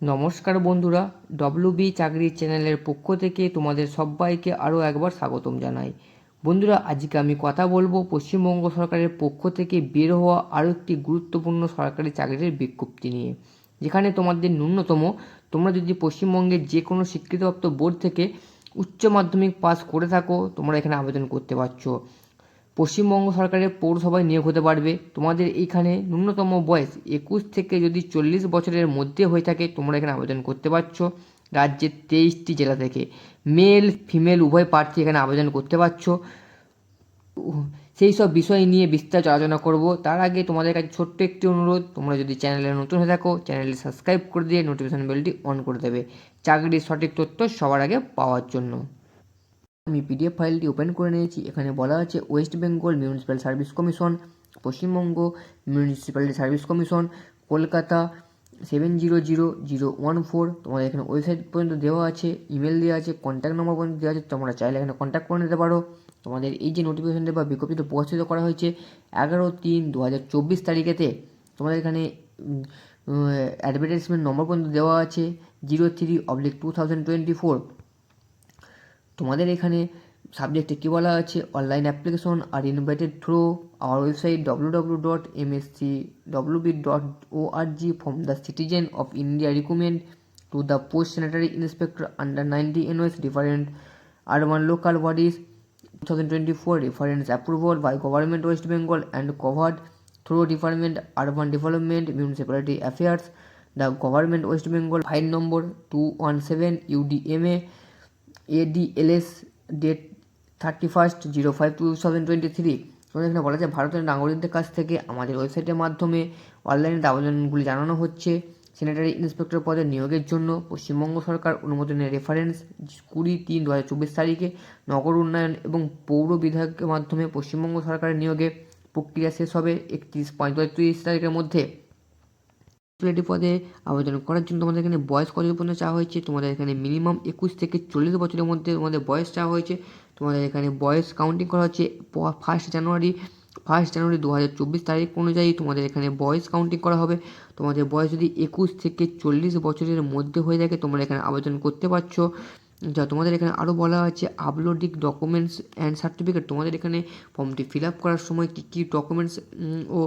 নমস্কার বন্ধুরা W B চাকরি চ্যানেলের পক্ষ থেকে তোমাদের সবাইকে আরও একবার স্বাগতম জানাই। বন্ধুরা, আজকে আমি কথা বলব পশ্চিমবঙ্গ সরকারের পক্ষ থেকে বের হওয়া আরও একটি গুরুত্বপূর্ণ সরকারি চাকরির বিজ্ঞপ্তি নিয়ে। যেখানে তোমাদের ন্যূনতম, তোমরা যদি পশ্চিমবঙ্গের যে কোনো স্বীকৃতপ্রাপ্ত বোর্ড থেকে উচ্চ মাধ্যমিক পাস করে থাকো, তোমরা এখানে আবেদন করতে পারছ। পশ্চিমবঙ্গ সরকারের পৌরসভায় নিয়োগ হতে পারবে। তোমাদের এইখানে ন্যূনতম বয়স একুশ থেকে যদি চল্লিশ বছরের মধ্যে হয়ে থাকে, তোমরা এখানে আবেদন করতে পারছ। রাজ্যের তেইশটি জেলা থেকে মেল, ফিমেল, উভয় প্রার্থী এখানে আবেদন করতে পারছ। সেই সব বিষয় নিয়ে বিস্তারিত আলোচনা করব। তার আগে তোমাদের কাছে ছোট্ট একটি অনুরোধ, তোমরা যদি চ্যানেলে নতুন হয়ে থাকো, চ্যানেলটি সাবস্ক্রাইব করে দিয়ে নোটিফিকেশন বেলটি অন করে দেবে। চাকরির সঠিক তথ্য সবার আগে পাওয়ার জন্য। আমি পিডিএফ ফাইলটি ওপেন করে নিয়েছি। এখানে বলা আছে West Bengal municipal service commission Paschimbanga municipality service commission Kolkata seven zero zero zero one four তোমাদের এখানে ওয়েবসাইট পর্যন্ত দেওয়া আছে ইমেল দেওয়া আছে কন্ট্যাক্ট নম্বর পর্যন্ত দেওয়া আছে। তোমরা চাইলে এখানে কন্ট্যাক্ট করে নিতে পারো। তোমাদের এই যে নোটিফিকেশনটা বা বিজ্ঞপ্তিটা প্রকাশিত করা হয়েছে এগারো তিন দু হাজার চব্বিশ তারিখেতে। তোমাদের এখানে অ্যাডভার্টাইজমেন্ট নম্বর পর্যন্ত দেওয়া আছে zero three oblique two thousand twenty four তোমাদের এখানে সাবজেক্টে কী বলা আছে online application R invited through our website W W dot M S C W B dot O R G from the citizen of India recommend to the post sanitary inspector under ninety NOS different urban local bodies two thousand twenty four reference approval by government West Bengal and covered through department urban development municipality affairs the government West Bengal file number two one seven UDMA ADLS date thirty first zero five two thousand twenty three এখানে বলা যায় ভারতের নাগরিকদের কাছ থেকে আমাদের ওয়েবসাইটের মাধ্যমে অনলাইনে আবেদনগুলি জানানো হচ্ছে। স্যানিটারি ইন্সপেক্টর পদে নিয়োগের জন্য পশ্চিমবঙ্গ সরকার অনুমোদনের রেফারেন্স কুড়ি তিন দু হাজার চব্বিশ তারিখে নগর উন্নয়ন এবং পৌর বিধায়কের মাধ্যমে পশ্চিমবঙ্গ সরকারের নিয়োগে প্রক্রিয়া শেষ হবে একত্রিশ পঁয়ত্রিশ তারিখের মধ্যে। এটি পদে আবেদন করার জন্য তোমাদের এখানে বয়স কত পর্যন্ত চাওয়া হয়েছে? তোমাদের এখানে মিনিমাম একুশ থেকে চল্লিশ বছরের মধ্যে তোমাদের বয়স চাওয়া হয়েছে। তোমাদের এখানে বয়স কাউন্টিং করা হচ্ছে ফার্স্ট জানুয়ারি ফার্স্ট জানুয়ারি দু হাজার চব্বিশ তারিখ অনুযায়ী তোমাদের এখানে বয়স কাউন্টিং করা হবে। তোমাদের বয়স যদি একুশ থেকে চল্লিশ বছরের মধ্যে হয়ে থাকে, তোমরা এখানে আবেদন করতে পারছ। যা তোমাদের এখানে আরও বলা আছে আপলোডিং ডকুমেন্টস অ্যান্ড সার্টিফিকেট তোমাদের এখানে ফর্মটি ফিল আপ করার সময় কী কী ডকুমেন্টস ও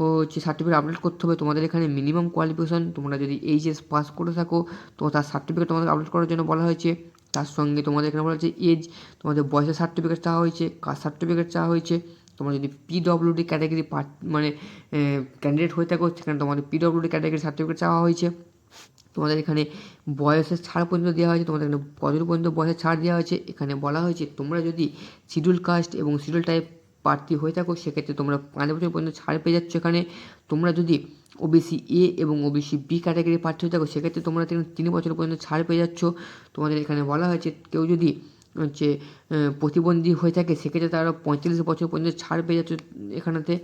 ও হচ্ছে সার্টিফিকেট আপলোড করতে হবে, তোমাদের এখানে মিনিমাম কোয়ালিফিকেশন তোমরা যদি এইচএস পাস করে থাকো, তো তার সার্টিফিকেট তোমাদের আপলোড করার জন্য বলা হয়েছে। তার সঙ্গে তোমাদের এখানে বলা হয়েছে এজ তোমাদের বয়সের সার্টিফিকেট চাওয়া হয়েছে, কাস্ট সার্টিফিকেট চাওয়া হয়েছে। তোমরা যদি পিডব্লিউডি ক্যাটাগরি পার্ট মানে ক্যান্ডিডেট হয়ে থাকো, সেখানে তোমাদের পিডব্লিউডি ক্যাটাগরি সার্টিফিকেট চাওয়া হয়েছে। তোমাদের এখানে বয়সের ছাড় পর্যন্ত দেওয়া হয়েছে, তোমাদের এখানে কতটুকু পর্যন্ত বয়সের ছাড় দেওয়া হয়েছে, এখানে বলা হয়েছে তোমরা যদি শিডিউল কাস্ট এবং শিডিউল টাইপ প্রার্থী হয়ে থাকো, সেক্ষেত্রে তোমরা পাঁচ বছর পর্যন্ত ছাড় পেয়ে যাচ্ছ এখানে। তোমরা যদি ওবিসি এ এবং ওবিসি বি ক্যাটাগরির প্রার্থী হয়ে থাকো, সেক্ষেত্রে তোমরা তিন বছর পর্যন্ত ছাড় পেয়ে যাচ্ছ। তোমাদের এখানে বলা হয়েছে কেউ যদি হচ্ছে প্রতিবন্ধী হয়ে থাকে, সেক্ষেত্রে তারা পঁয়তাল্লিশ বছর পর্যন্ত ছাড় পেয়ে যাচ্ছে এখানেতে।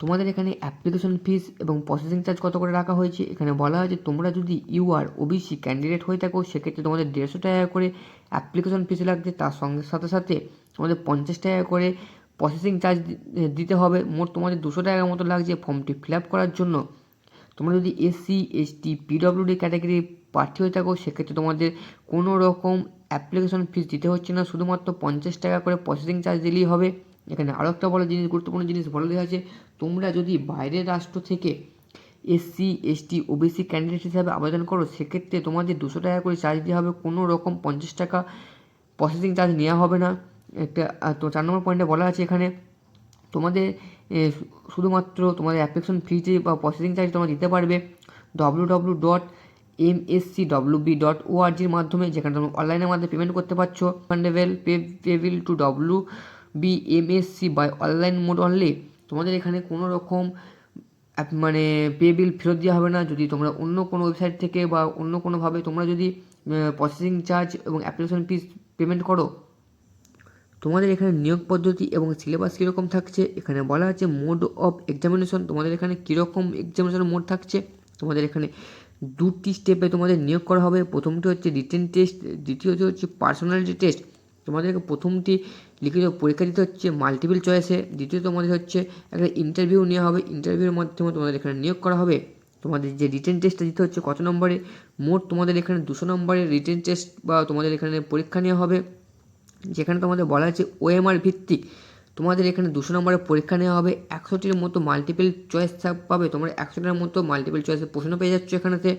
তোমাদের এখানে অ্যাপ্লিকেশন ফিস এবং প্রসেসিং চার্জ কত করে রাখা হয়েছে? এখানে বলা হয়েছে তোমরা যদি ইউ আর ওবিসি ক্যান্ডিডেট হয়ে থাকো, সেক্ষেত্রে তোমাদের দেড়শো টাকা করে অ্যাপ্লিকেশন ফিস লাগছে তার সঙ্গে সাথে সাথে তোমাদের পঞ্চাশ টাকা করে প্রসেসিং চার্জ দিতে হবে। মোট তোমাদের দুশো টাকার মতো লাগছে ফর্মটি ফিল আপ করার জন্য। তোমরা যদি এসসি এসটি পিডব্লিউডি ক্যাটাগরি প্রার্থী হয়ে থাকো, সেক্ষেত্রে তোমাদের কোনো রকম অ্যাপ্লিকেশন ফিস দিতে হচ্ছে না। শুধুমাত্র পঞ্চাশ টাকা করে প্রসেসিং চার্জ দিলেই হবে। এখানে আরও একটা বড় জিনিস, গুরুত্বপূর্ণ জিনিস বলে দেওয়া আছে, তোমরা যদি বাইরের রাষ্ট্র থেকে এসসি এসটি ওবিসি ক্যান্ডিডেট হিসাবে আবেদন করো, সেক্ষেত্রে তোমাদের দুশো টাকা করে চার্জ দেওয়া হবে। কোনো রকম পঞ্চাশ টাকা প্রসেসিং চার্জ নেওয়া হবে না। একটা তো চার নম্বর পয়েন্টে বলা আছে এখানে, তোমাদের শুধুমাত্র তোমাদের অ্যাপ্লিকেশন ফিজে বা প্রসেসিং চার্জ তোমরা দিতে পারবে W W dot M S C W B dot O R জির মাধ্যমে, যেখানে তোমরা অনলাইনের মাধ্যমে পেমেন্ট করতে পারছ। Fundable pay payable to W B MSC by online mode only তোমাদের এখানে কোনো রকম মানে পে বিল ফেরত দেওয়া হবে না। যদি তোমরা অন্য কোনো ওয়েবসাইট থেকে বা অন্য কোনোভাবে তোমরা যদি প্রসেসিং চার্জ এবং অ্যাপ্লিকেশন ফিস পেমেন্ট করো, তোমাদের এখানে নিয়োগ পদ্ধতি এবং সিলেবাস কীরকম থাকছে, এখানে বলা আছে মোড অফ এক্সামিনেশন তোমাদের এখানে কীরকম এক্সামিনেশন মোড থাকছে, তোমাদের এখানে দুটি স্টেপে তোমাদের নিয়োগ করা হবে। প্রথমটি হচ্ছে রিটেন টেস্ট দ্বিতীয়টি হচ্ছে পার্সোনালিটি টেস্ট তোমাদেরকে প্রথমটি লিখিত পরীক্ষা দিতে হচ্ছে মাল্টিপল চয়েসে দ্বিতীয় তোমাদের হচ্ছে একটা ইন্টারভিউ নেওয়া হবে। ইন্টারভিউর মাধ্যমে তোমাদের এখানে নিয়োগ করা হবে। তোমাদের যে রিটেন টেস্টটা দিতে হচ্ছে কত নম্বরে? মোট তোমাদের এখানে দুশো নম্বরের রিটেন টেস্ট বা তোমাদের এখানে পরীক্ষা নেওয়া হবে। যেখানে তোমাদের বলা আছে ওএমআর ভিত্তিক। তোমাদের এখানে দুশো নম্বরের পরীক্ষা নেওয়া হবে। একশোটির মতো মাল্টিপল চয়েস পাবে। তোমরা একশোটির মতো মাল্টিপল চয়েসের প্রশ্ন পেয়ে যাচ্ছ এখানেতে।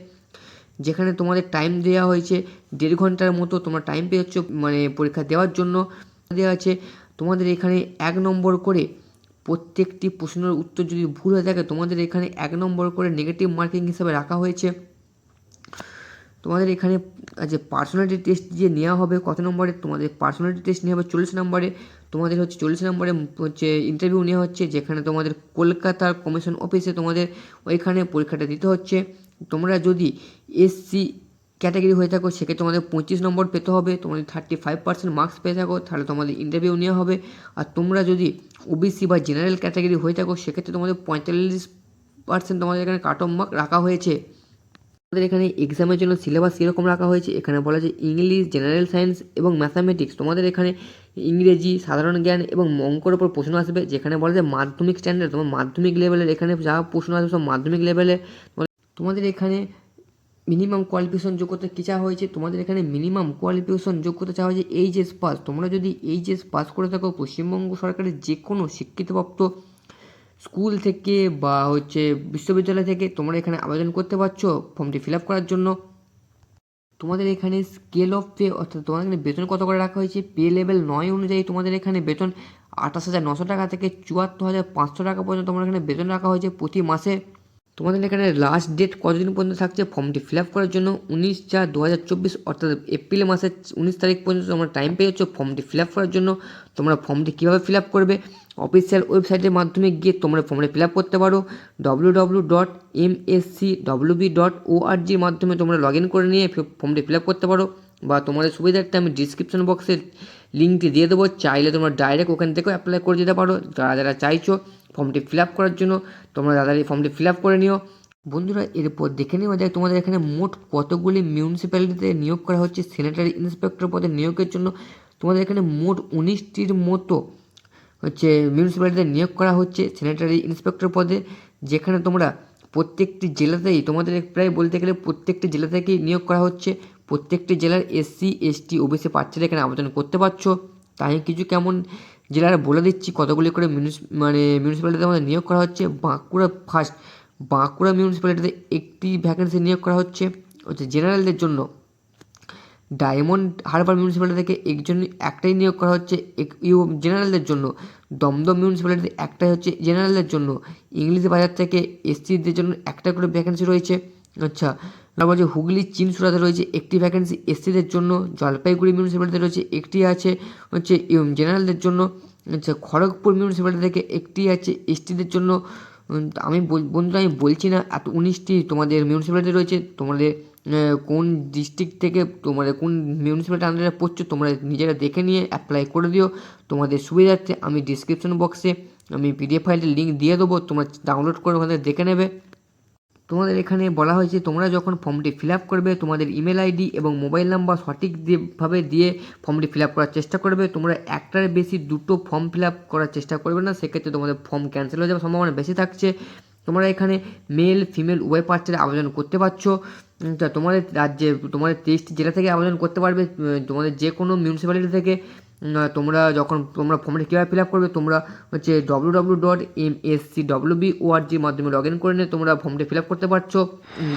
যেখানে তোমাদের টাইম দেওয়া হয়েছে, দেড় ঘণ্টার মতো তোমরা টাইম পেয়ে যাচ্ছ মানে পরীক্ষা দেওয়ার জন্য দেওয়া আছে। তোমাদের এখানে এক নম্বর করে প্রত্যেকটি প্রশ্নের উত্তর যদি ভুল হয়ে থাকে, তোমাদের এখানে এক নম্বর করে নেগেটিভ মার্কিং হিসাবে রাখা হয়েছে। তোমাদের এখানে যে পার্সোনালিটি টেস্ট যে নেওয়া হবে, কত নম্বরে? তোমাদের পার্সোনালিটি টেস্ট নেওয়া হবে চল্লিশ নম্বরে। তোমাদের হচ্ছে চল্লিশ নম্বরে হচ্ছে ইন্টারভিউ নেওয়া হচ্ছে, যেখানে তোমাদের কলকাতার কমিশন অফিসে তোমাদের ওইখানে পরীক্ষাটা দিতে হচ্ছে। তোমরা যদি এসসি ক্যাটাগরি হয়ে থাকো, সেক্ষেত্রে তোমাদের পঁচিশ নম্বর পেতে হবে, তোমাদের থার্টি ফাইভ পার্সেন্ট মার্কস পেয়ে থাকো, তাহলে তোমাদের ইন্টারভিউ নেওয়া হবে। আর তোমরা যদি ওবিসি বা জেনারেল ক্যাটাগরি হয়ে থাকো, সেক্ষেত্রে তোমাদের পঁয়তাল্লিশ পার্সেন্ট তোমাদের এখানে কাট অফ মার্ক রাখা হয়েছে। আমাদের এখানে এক্সামের জন্য সিলেবাস কীরকম রাখা হয়েছে। এখানে বলা আছে ইংলিশ জেনারেল সায়েন্স এবং ম্যাথামেটিক্স তোমাদের এখানে ইংরেজি, সাধারণ জ্ঞান এবং অঙ্কর ওপর প্রশ্ন আসবে, যেখানে বলা যায় মাধ্যমিক স্ট্যান্ডার্ড তোমার মাধ্যমিক লেভেলের এখানে যা প্রশ্ন আসবে সব মাধ্যমিক লেভেলে তোমাদের এখানে মিনিমাম কোয়ালিফিকেশন যোগ্যতা কী চাওয়া হয়েছে? তোমাদের এখানে মিনিমাম কোয়ালিফিকেশন যোগ্যতা চাওয়া হয়েছে এইচএস পাস তোমরা যদি এইচএস পাস করে থাকো, পশ্চিমবঙ্গ সরকারের যে কোনো শিক্ষিতপ্রাপ্ত স্কুল থেকে বা হচ্ছে বিশ্ববিদ্যালয় থেকে তোমরা এখানে আবেদন করতে পারছ ফর্মটি ফিল আপ করার জন্য। তোমাদের এখানে স্কেল অফ পে অর্থাৎ তোমাদের এখানে বেতন কত করে রাখা হয়েছে? পে লেভেল নয় অনুযায়ী তোমাদের এখানে বেতন আঠাশ হাজার নশো টাকা থেকে চুয়াত্তর হাজার পাঁচশো টাকা পর্যন্ত তোমাদের এখানে বেতন রাখা হয়েছে প্রতি মাসে। তোমাদের এখানে লাস্ট ডেট কতদিন পর্যন্ত থাকছে? ফর্মটি ফিল আপ করার জন্য উনিশ চার দু হাজার চব্বিশ, অর্থাৎ এপ্রিল মাসের উনিশ তারিখ পর্যন্ত তোমরা টাইম পেয়ে যাচ্ছ। ফর্মটি ফিল আপ করার জন্য তোমরা ফর্মটি কীভাবে ফিল আপ করবে? অফিসিয়াল ওয়েবসাইটের মাধ্যমে গিয়ে তোমরা ফর্মটি ফিল আপ করতে পারো। W W dot M S C W B dot O R জির মাধ্যমে তোমরা লগ ইন করে নিয়ে ফর্মটি ফিল আপ করতে পারো বা তোমাদের সুবিধার্থে আমি ডিসক্রিপশন বক্সে লিঙ্কটি দিয়ে দেবো। চাইলে তোমরা ডাইরেক্ট ওখান থেকেও অ্যাপ্লাই করে দিতে পারো। যারা যারা চাইছো ফর্মটি ফিল আপ করার জন্য, তোমরা তাড়াতাড়ি ফর্মটি ফিল আপ করে নিও। বন্ধুরা, এরপর দেখে নেওয়া যায় তোমাদের এখানে মোট কতগুলি মিউনিসিপ্যালিটিতে নিয়োগ করা হচ্ছে। স্যানিটারি ইন্সপেক্টর পদে নিয়োগের জন্য তোমাদের এখানে মোট উনিশটির মতো হচ্ছে মিউনিসিপ্যালিটিতে নিয়োগ করা হচ্ছে স্যানিটারি ইন্সপেক্টর পদে, যেখানে তোমরা প্রত্যেকটি জেলাতেই, তোমাদের প্রায় বলতে গেলে প্রত্যেকটি জেলা থেকেই নিয়োগ করা হচ্ছে। প্রত্যেকটি জেলার এসসি, এসটি, ওবিসি প্রার্থীরা এখানে আবেদন করতে পারছ। তাই কিছু কেমন জেলার বলে দিচ্ছি, কতগুলি করে মিউনিস মানে মিউনিসিপ্যালিটিতে আমাদের নিয়োগ করা হচ্ছে। বাঁকুড়া ফার্স্ট বাঁকুড়া মিউনিসিপ্যালিটিতে একটি ভ্যাকেন্সি নিয়োগ করা হচ্ছে। হচ্ছে জেনারেলদের জন্য। ডায়মন্ড হারবার মিউনিসিপ্যালিটি থেকে একজন একটাই নিয়োগ করা হচ্ছে ইউ জেনারেলদের জন্য। দমদম মিউনিসিপ্যালিটিতে একটাই হচ্ছে জেনারেলদের জন্য। ইংলিশ বাজার থেকে এসসিদের জন্য একটা করে ভ্যাকেন্সি রয়েছে। আচ্ছা তারপর যে হুগলি চিনসুরাতে রয়েছে একটি ভ্যাকেন্সি এসসিদের জন্য, জলপাইগুড়ি মিউনিসিপ্যালিটিতে রয়েছে একটি আছে, হচ্ছে জেনারেলদের জন্য আচ্ছা খড়গপুর মিউনিসিপ্যালিটি থেকে একটি আছে, এসটিদের জন্য আমি বন্ধু, আমি বলছি না, এত উনিশটি তোমাদের মিউনিসিপ্যালিটি রয়েছে, তোমাদের কোন ডিস্ট্রিক্ট থেকে তোমাদের, কোন মিউনিসিপ্যালিটি আন্ডারে পড়ছো, তোমরা নিজেরা দেখে নিয়ে অ্যাপ্লাই করে দিও, তোমাদের সুবিধার্থে আমি ডিসক্রিপশন বক্সে আমি পিডিএফ ফাইলের লিঙ্ক দিয়ে দেবো, তোমরা ডাউনলোড করে ওখানে দেখে নেবে। তোমাদের এখানে বলা হয়েছে, তোমরা যখন ফর্মটি ফিল আপ করবে, তোমাদের ইমেল আইডি এবং মোবাইল নাম্বার সঠিকভাবে দিয়ে ফর্মটি ফিল আপ করার চেষ্টা করবে, তোমরা একটার বেশি দুটো ফর্ম ফিল আপ করার চেষ্টা করবে না, সেক্ষেত্রে তোমাদের ফর্ম ক্যান্সেল হয়ে যাওয়ার সম্ভাবনা বেশি থাকছে। তোমরা এখানে মেল ফিমেল উভয় প্রার্থীরা আবেদন করতে পারছ। তোমাদের রাজ্যে তোমাদের তেইশটি জেলা থেকে আবেদন করতে পারবে তোমাদের যে কোনো মিউনিসিপ্যালিটি থেকে। তোমরা যখন, তোমরা ফর্মটি কীভাবে ফিল আপ করবে, তোমরা হচ্ছে W W dot M S C W B O R জির মাধ্যমে লগ ইন করে নিয়ে তোমরা ফর্মটি ফিল আপ করতে পারছ।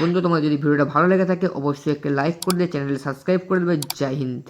বন্ধু তোমার যদি ভিডিওটা ভালো লেগে থাকে, অবশ্যই একটা লাইক করে দিয়ে চ্যানেলটি সাবস্ক্রাইব করে দেবে। জয় হিন্দ।